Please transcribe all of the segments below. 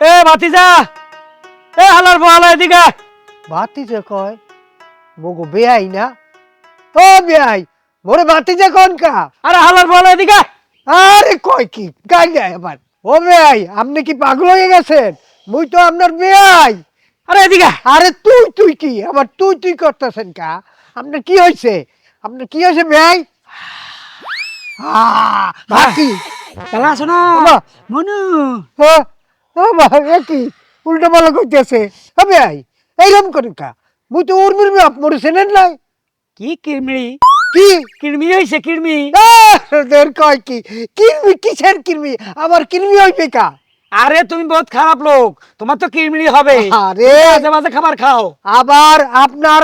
এ ভাতিজা এ হালার বহালা এদিকে। ভাতিজে কয় বগো বেয়াই না? ও বেয়াই মোরে ভাতিজে কোন কা? আরে হালার বহালা এদিকে আরে কয় কি? গাই যায় আবার ও বেয়াই আপনি কি পাগল হয়ে গেছেন? মুই তো আপনার বেয়াই আরে এদিকে আরে তুই তুই কি? আবার তুই তুই করতেছেন কা? আপনার কি হয়েছে আপনার কি হয়েছে বেয়াই ভাতি খেলা আছো না মনু। ও ও মা এ কি? উল্টো পাল্টা করতেছে ও বেয়াই এইরকম করেন কা? মুই তো উর্মির বাপ মোরে চেনেন নাই? কি কিরমিড়ি কি? কিরমি হইছে কিরমি? তোর কয় কি? কিরমি কিসের কিরমি? আবার কিরমি হইবে কা? আরে তুমি বহুত খারাপ লোক। তোমার তো কিরমিড়ি হবে। আরে। মাঝে মাঝে খাবার খাও। আবার আপনার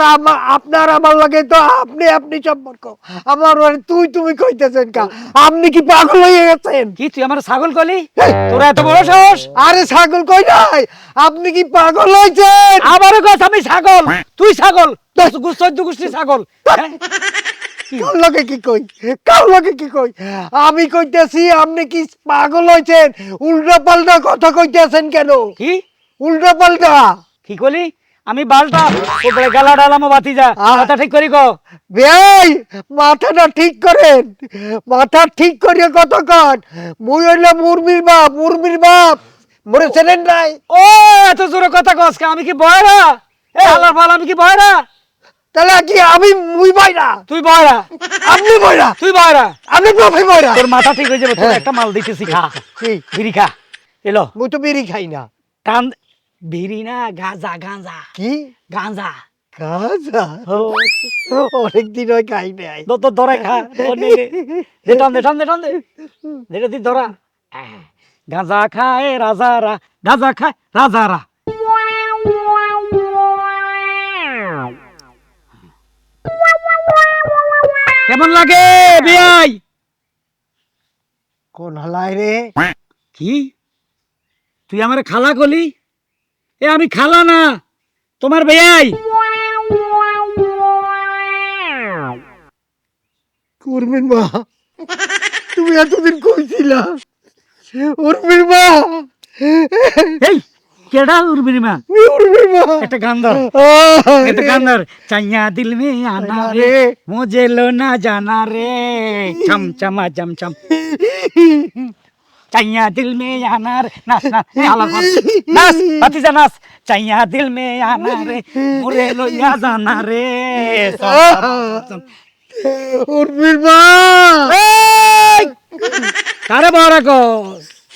আপনার আমার লাগে তো আপনি আপনি সম্পর্ক। আমার মানে তুই তুমি কইতেছেন কা? আপনি কি পাগল হয়ে গেছেন? কি তুই আমার ছাগল কলি? তোরা এত বড় সাহস? আরে ছাগল কই নাই? আপনি কি পাগল হয়েছেন? আবারও কস আমি ছাগল। তুই ছাগল। চোদ্দ গোষ্ঠী ছাগল। হ্যাঁ? কার লগে কি কই? কার লগে কি কই? আমি কইতেছি আপনি কি পাগল হয়েছেন উল্টো পাল্টা কথা কইতেছেন কেন? কি? উল্টো পাল্টা কি কলি? আমি বালটা। ওপরে গালা ডালামো বাতি যা। কথা ঠিক করি কো বেই মাথাটা ঠিক করেন। মাথা ঠিক করিয়ে কত কন। মুই হইলে মুরমির বাপ মুরমির বাপ। মরে ছেলেন নাই? ও এত জোরে কথা কস আমি কি বয়রা? এ হালার ফাল আমি কি বয়রা? তাহলে কি আমি মুই তুই বয়রা আপনি বয়রা তুই বয়রা আমি প্রফি বয়রা তোর মাথা ঠিক হয়ে যাবে তোর হ্যাঁ। একটা মাল দিতেছি খা। কি? বিড়ি খা। এলো। মুই তো বিড়ি খাই না। টান বিড়ি না গাঁজা গাঁজা। কি? গাঁজা। গাঁজা? অনেক দিন হয় খাই নাই। তো তো ধরে খা। দে টান দে টান দে টান দে। ধরা। গাঁজা খায় রাজারা। গাঁজা খায় রাজারা। কেমন লাগে? বিয়াই কোন হালাই রে? কি? তুই আমার খালা কলি? এ আমি খালা না। তোমার বেয়াই উর্মির মা তুমি এতদিন কইছিলা। উর্মির মা! এই! কেডা উর্বির মা? একটা গান ধর। একটা চাইয়া দিল মে আনা রে। মুঝে লো না জানা রে। চম চমা চম চম। চাইয়া দিল মে আনা রে। নাচ নাচ আলা কর নাচ ভাতিজা নাচ। চাইয়া দিল মে আনা রে। মুরে লো ইয়া জানা রে। উর্মির মা। কারে বড় কস